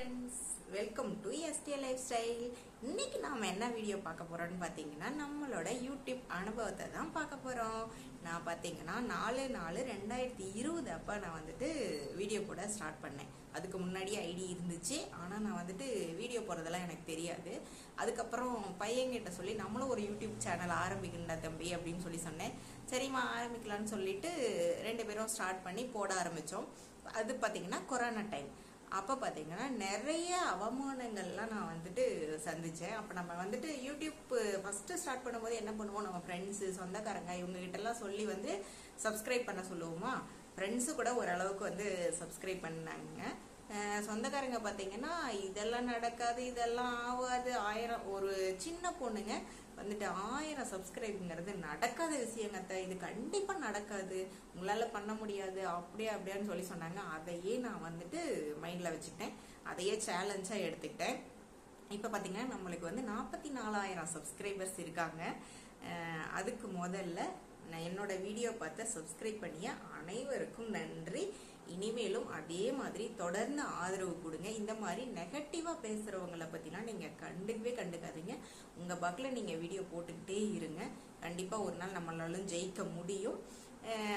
Friends welcome to STA life style இன்னைக்கு நாம் என்ன வீடியோ பார்க்க போகிறோம்னு பார்த்தீங்கன்னா நம்மளோட யூடியூப் அனுபவத்தை தான் பார்க்க போகிறோம் நான் பார்த்தீங்கன்னா நாலு நாலு ரெண்டாயிரத்தி இருபது அப்போ நான் வந்துட்டு வீடியோ போட ஸ்டார்ட் பண்ணேன். அதுக்கு முன்னாடி ஐடி இருந்துச்சு. ஆனால் நான் வந்துட்டு வீடியோ போடுறதெல்லாம் எனக்கு தெரியாது. அதுக்கப்புறம் பையன்கிட்ட சொல்லி நம்மளும் ஒரு யூடியூப் சேனல் ஆரம்பிக்கணும்டா தம்பி அப்படின்னு சொல்லி சொன்னேன். சரிம்மா ஆரம்பிக்கலாம்னு சொல்லிட்டு ரெண்டு பேரும் ஸ்டார்ட் பண்ணி போட ஆரம்பித்தோம் அது பார்த்தீங்கன்னா கொரோனா டைம் அப்போ பார்த்தீங்கன்னா நிறைய அவமானங்கள்லாம் நான் வந்துட்டு சந்தித்தேன் அப்போ நம்ம வந்துட்டு யூடியூப் ஃபஸ்ட்டு ஸ்டார்ட் பண்ணும்போது என்ன பண்ணுவோம்? நம்ம ஃப்ரெண்ட்ஸு சொந்தக்காரங்க இவங்ககிட்டலாம் சொல்லி வந்து சப்ஸ்கிரைப் பண்ண சொல்லுவோமா? ஃப்ரெண்ட்ஸு கூட ஓரளவுக்கு வந்து சப்ஸ்கிரைப் பண்ணாங்க. சொந்தக்காரங்க பார்த்தீங்கன்னா இதெல்லாம் நடக்காது இதெல்லாம் ஆகாது. ஆயிரம் ஒரு சின்ன பொண்ணுங்க வந்துட்டு ஆயிரம் சப்ஸ்கிரைப்ங்கிறது நடக்காத விஷயங்கத்த இது கண்டிப்பாக நடக்காது. உங்களால் பண்ண முடியாது. அப்படியே அப்படியான்னு சொல்லி சொன்னாங்க. அதையே நான் வந்துட்டு மைண்டில் வச்சுக்கிட்டேன். அதையே சேலஞ்சாக எடுத்துக்கிட்டேன். இப்போ பார்த்தீங்கன்னா நம்மளுக்கு வந்து நாற்பத்தி நாலாயிரம் சப்ஸ்கிரைபர்ஸ் இருக்காங்க அதுக்கு முதல்ல நான் என்னோட வீடியோ பார்த்து சப்ஸ்கிரைப் பண்ணிய அனைவருக்கும் நன்றி. இனிமேலும் அதே மாதிரி தொடர்ந்து ஆதரவு கொடுங்க. இந்த மாதிரி நெகட்டிவாக பேசுகிறவங்கள பற்றிலாம் நீங்கள் கண்டுக்கவே கண்டுக்காதீங்க. உங்கள் பக்கில் நீங்கள் வீடியோ போட்டுக்கிட்டே இருங்க. கண்டிப்பாக ஒரு நாள் நம்மளாலும் ஜெயிக்க முடியும்.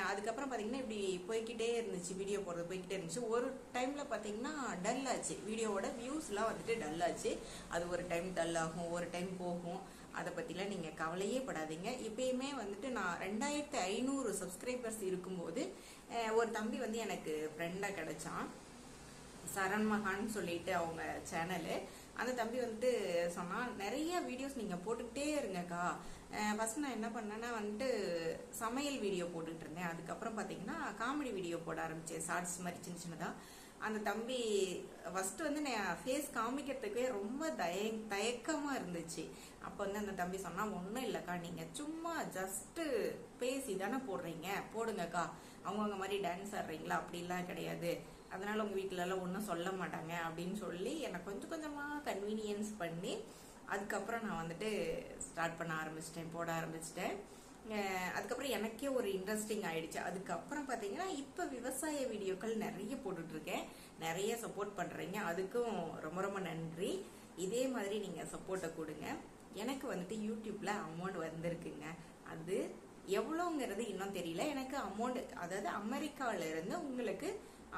அதுக்கப்புறம் பார்த்தீங்கன்னா இப்படி போய்க்கிட்டே இருந்துச்சு வீடியோ போடுறது போய்கிட்டே இருந்துச்சு. ஒரு டைமில் பார்த்தீங்கன்னா டல் ஆச்சு. வீடியோவோட வியூஸ்லாம் வந்துட்டு டல் ஆச்சு. அது ஒரு டைம் டல் ஆகும் ஒரு டைம் போகும். அதை பற்றிலாம் நீங்கள் கவலையே படாதீங்க. இப்பயுமே வந்துட்டு நான் ரெண்டாயிரத்து ஐநூறு சப்ஸ்கிரைபர்ஸ் இருக்கும்போது ஒரு தம்பி வந்து எனக்கு ஃப்ரெண்டாக கிடைச்சான். சரண் மகான் சொல்லிட்டு அவங்க சேனலு அந்த தம்பி வந்துட்டு சொன்னால் நிறைய வீடியோஸ் நீங்கள் போட்டுக்கிட்டே இருங்கக்கா. ஃபஸ்ட் நான் என்ன பண்ணேன்னா வந்துட்டு சமையல் வீடியோ போட்டுக்கிட்டு இருந்தேன். அதுக்கப்புறம் பார்த்தீங்கன்னா காமெடி வீடியோ போட ஆரம்பித்தேன் ஷார்ட்ஸ் மாதிரி சின்ன சின்னதாக அந்த தம்பி ஃபர்ஸ்ட் வந்து நான் ஃபேஸ் காமிக்கிறதுக்கே ரொம்ப தய தயக்கமாக இருந்துச்சு. அப்போ வந்து அந்த தம்பி சொன்னால் ஒன்றும் இல்லைக்கா நீங்கள் சும்மா ஜஸ்ட்டு பேசி தானே போடுறீங்க. போடுங்கக்கா. அவங்கவுங்க மாதிரி டான்ஸ் ஆடுறீங்களா? அப்படிலாம் கிடையாது. அதனால் உங்கள் வீட்டிலலாம் ஒன்றும் சொல்ல மாட்டாங்க. அப்படின்னு சொல்லி எனக்கு கொஞ்சம் கொஞ்சமாக கன்வீனியன்ஸ் பண்ணி அதுக்கப்புறம் நான் வந்துட்டு ஸ்டார்ட் பண்ண ஆரம்பிச்சிட்டேன் போட ஆரம்பிச்சிட்டேன். அதுக்கப்புறம் எனக்கே ஒரு இன்ட்ரெஸ்டிங் ஆயிடுச்சு. அதுக்கப்புறம் பார்த்தீங்கன்னா இப்போ விவசாய வீடியோக்கள் நிறைய போட்டுட்ருக்கேன். நிறைய சப்போர்ட் பண்ணுறீங்க அதுக்கும் ரொம்ப ரொம்ப நன்றி. இதே மாதிரி நீங்கள் சப்போர்ட்டை கொடுங்க. எனக்கு வந்துட்டு யூடியூப்பில் அமௌண்ட் வந்திருக்குங்க. அது எவ்வளோங்கிறது இன்னும் தெரியல. எனக்கு அமௌண்ட் அதாவது அமெரிக்காவிலேருந்து உங்களுக்கு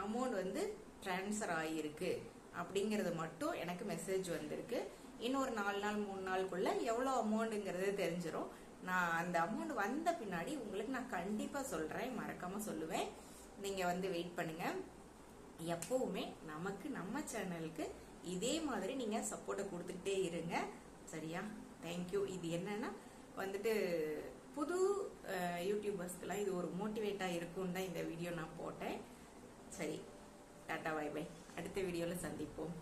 அமௌண்ட் வந்து ட்ரான்ஸ்ஃபர் ஆகியிருக்கு அப்படிங்கிறது மட்டும் எனக்கு மெசேஜ் வந்திருக்கு. இன்னொரு நாலு நாள் மூணு நாளுக்குள்ளே எவ்வளோ அமௌண்ட்டுங்கிறது தெரிஞ்சிடும் நான் அந்த அமௌண்ட் வந்த பின்னாடி உங்களுக்கு நான் கண்டிப்பாக சொல்கிறேன் மறக்காமல் சொல்லுவேன். நீங்கள் வந்து வெயிட் பண்ணுங்கள் எப்போவுமே நமக்கு நம்ம சேனலுக்கு இதே மாதிரி நீங்கள் சப்போர்ட்டை கொடுத்துக்கிட்டே இருங்க. சரியா? தேங்க்யூ இது என்னன்னா வந்துட்டு புது அஹ், யூடியூபர்ஸ்க்கெல்லாம் இது ஒரு மோட்டிவேட்டாக இருக்கும்னு தான் இந்த வீடியோ நான் போட்டேன். சரி டாட்டா பை பை அடுத்த வீடியோவில் சந்திப்போம்.